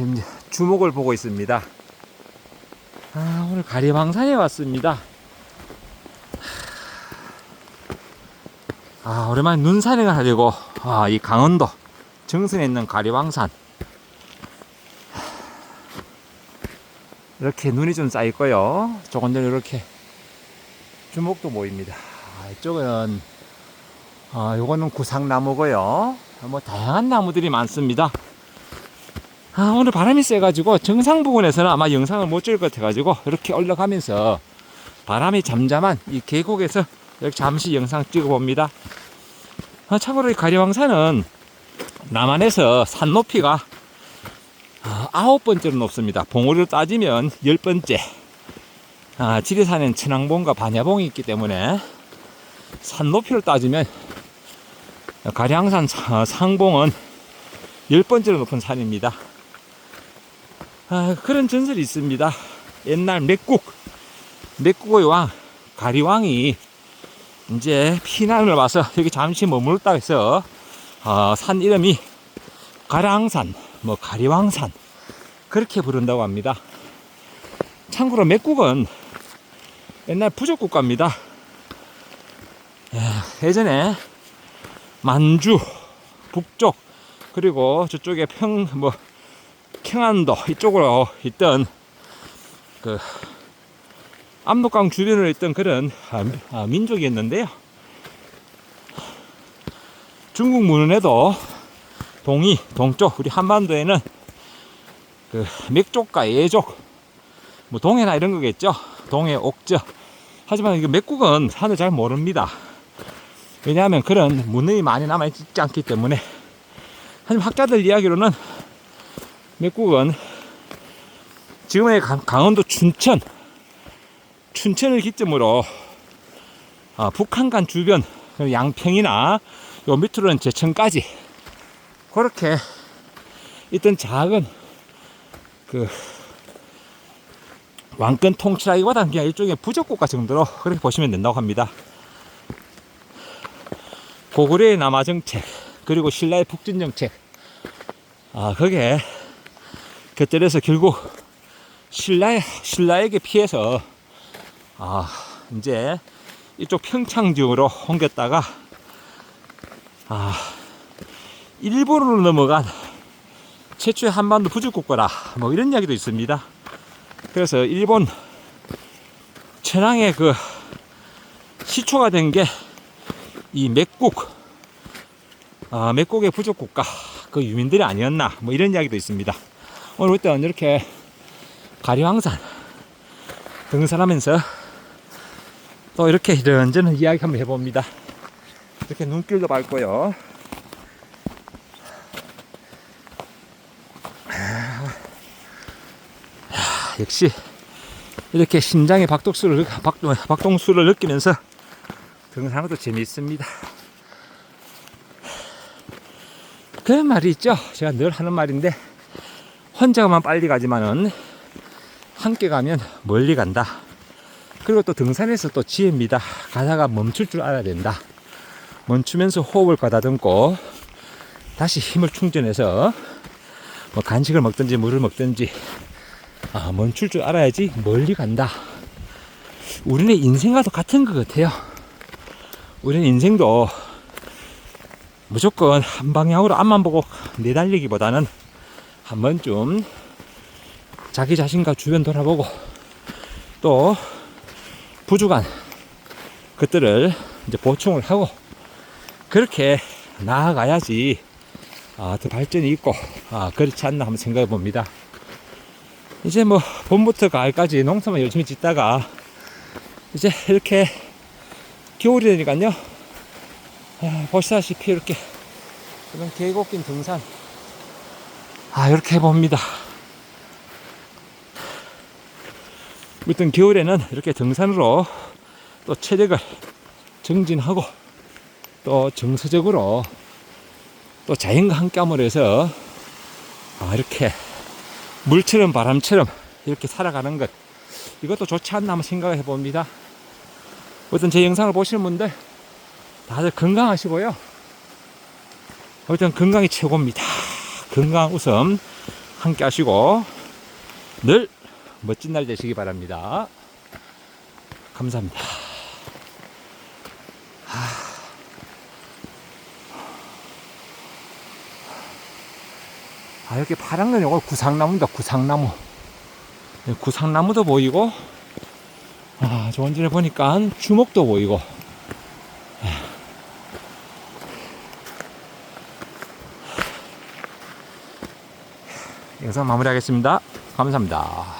지금 주목을 보고 있습니다. 아, 오늘 가리방산에 왔습니다. 아, 오랜만에 눈산행을 하려고, 아, 이 강원도 정선에 있는 가리방산. 이렇게 눈이 좀 쌓였고요. 조금 전에 이렇게 주목도 보입니다. 아, 이쪽은, 아, 요거는 구상나무고요. 뭐, 다양한 나무들이 많습니다. 아, 오늘 바람이 세가지고 정상 부근에서는 아마 영상을 못 찍을 것 같아가지고 이렇게 올라가면서 바람이 잠잠한 이 계곡에서 이렇게 잠시 영상 찍어봅니다. 아, 참고로 이 가리왕산은 남한에서 산 높이가 아, 아홉 번째로 높습니다. 봉우리로 따지면 열 번째. 아, 지리산엔 천왕봉과 반야봉이 있기 때문에 산 높이로 따지면 사- 상봉은 열 번째로 높은 산입니다. 아, 그런 전설이 있습니다. 옛날 맥국, 맥국의 왕, 가리왕이 이제 피난을 와서 여기 잠시 머물다 해서 어, 산 이름이 가랑산, 뭐 가리왕산 그렇게 부른다고 합니다. 참고로 맥국은 옛날 부족 국가입니다. 예, 예전에 만주 북쪽 그리고 저쪽에 평 뭐 평안도 이쪽으로 있던 그 압록강 주변으로 있던 그런 아, 미- 아, 민족이었는데요. 중국 문헌에도 동이 동쪽 우리 한반도에는 그 맥족과 예족 뭐 동해나 이런 거겠죠. 동해 옥저 하지만 이거 맥국은 산을 잘 모릅니다. 왜냐하면 그런 문헌이 많이 남아있지 않기 때문에 하지만 학자들 이야기로는 맥국은 지금의 강- 강원도 춘천 춘천을 기점으로 아, 북한간 주변 그리고 양평이나 요 밑으로는 제천까지 그렇게 있던 작은 그 왕권 통치라기보다는 그냥 일종의 부족국가 정도로 그렇게 보시면 된다고 합니다. 고구려의 남하 정책 그리고 신라의 북진 정책 아 그게 곁들여서 결국 신라 신라에게 피해서 아 이제 이쪽 평창 지역으로 옮겼다가 아 일본으로 넘어간 최초의 한반도 부족국가라 뭐 이런 이야기도 있습니다. 그래서 일본 천황의 그 시초가 된 게 이 맥국 아, 맥국의 부족국가 그 유민들이 아니었나 뭐 이런 이야기도 있습니다. 오늘 일단 이렇게 가리왕산 등산하면서 또 이렇게 이런저런 이야기 한번 해봅니다. 이렇게 눈길도 밟고요. 아, 역시 이렇게 심장의 박동수를 박, 박동수를 느끼면서 등산하는 것도 재미있습니다. 그 말이 있죠. 제가 늘 하는 말인데 혼자 가면 빨리 가지만은 함께 가면 멀리 간다. 그리고 또 등산에서 또 지혜입니다. 가다가 멈출 줄 알아야 된다. 멈추면서 호흡을 가다듬고 다시 힘을 충전해서 뭐 간식을 먹든지 물을 먹든지 아, 멈출 줄 알아야지 멀리 간다. 우리네 인생과도 같은 것 같아요. 우리는 인생도 무조건 한 방향으로 앞만 보고 내달리기보다는 한 번쯤 자기 자신과 주변 돌아보고 또 부족한 것들을 이제 보충을 하고 그렇게 나아가야지 아, 더 발전이 있고 아, 그렇지 않나 한번 생각해 봅니다. 이제 뭐 봄부터 가을까지 농사만 열심히 짓다가 이제 이렇게 겨울이 되니까요. 아, 보시다시피 이렇게 이런 계곡긴 등산 아 이렇게 해봅니다. 어떤 겨울에는 이렇게 등산으로 또 체력을 정진하고 또 정서적으로 또 자연과 함께함으로 해서 아, 이렇게 물처럼 바람처럼 이렇게 살아가는 것 이것도 좋지 않나 한번 생각을 해봅니다. 어떤 제 영상을 보시는 분들 다들 건강하시고요. 일단 건강이 최고입니다. 건강 우선 함께 하시고 늘 멋진 날 되시기 바랍니다. 감사합니다. 아, 이렇게 파란 건 이거 구상나무입니다. 구상나무. 네, 구상나무도 보이고, 아, 좋은 전에 보니까 주먹도 보이고. 영상 마무리하겠습니다. 감사합니다.